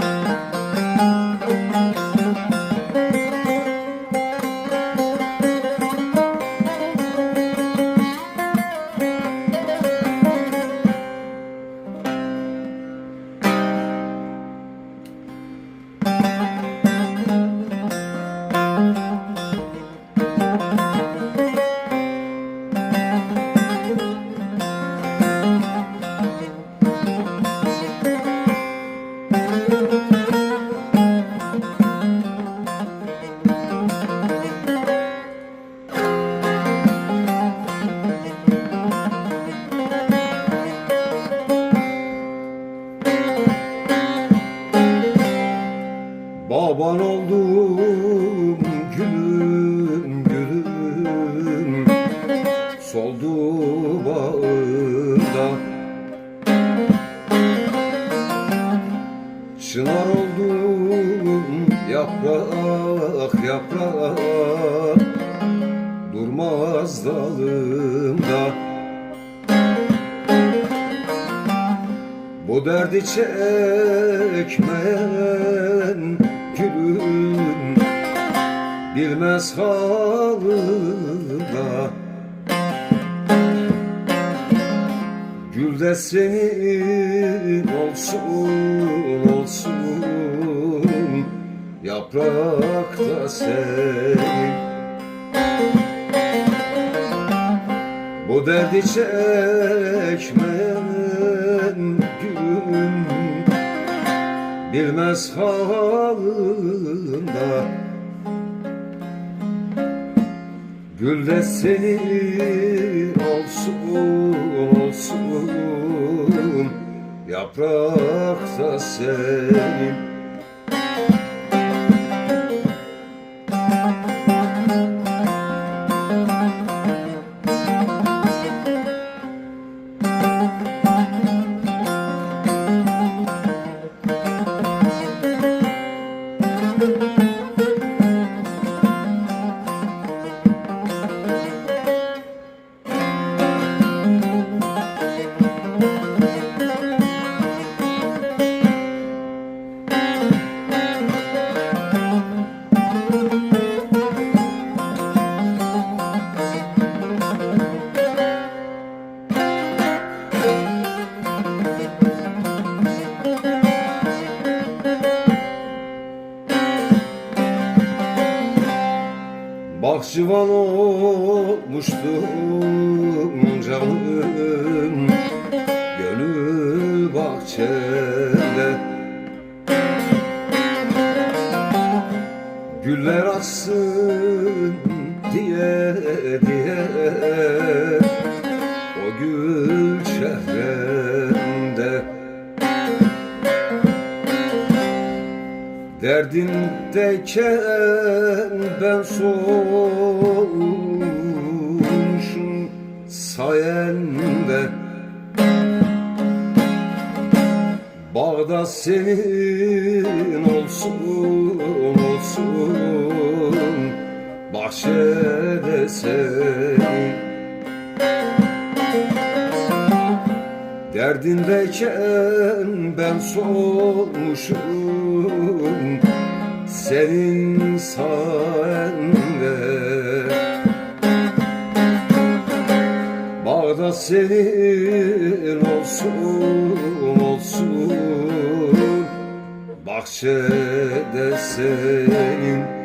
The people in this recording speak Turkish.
Música Baban oldum gülüm gülüm. Soldu bağımda Çınar oldum yaprak yaprak. Durmaz dalımda. Bu derdi çekmeyen Bilmez halında Gül de senin olsun olsun. Yaprak da senin. Bu derdi çekmeyen gülüm Bilmez halında Gül de senin olsun olsun. Yaprak da senin Bahçıvan olmuştum canım Gönül bahçede Güller açsın diye diye. O gül çehremde Derdindeyken ben solmuşum sayende. Bağda senin olsun olsun. Bahçede senin. Derdindeyken ben solmuşum senin sayende. Bağda senin olsun olsun. Bahçede senin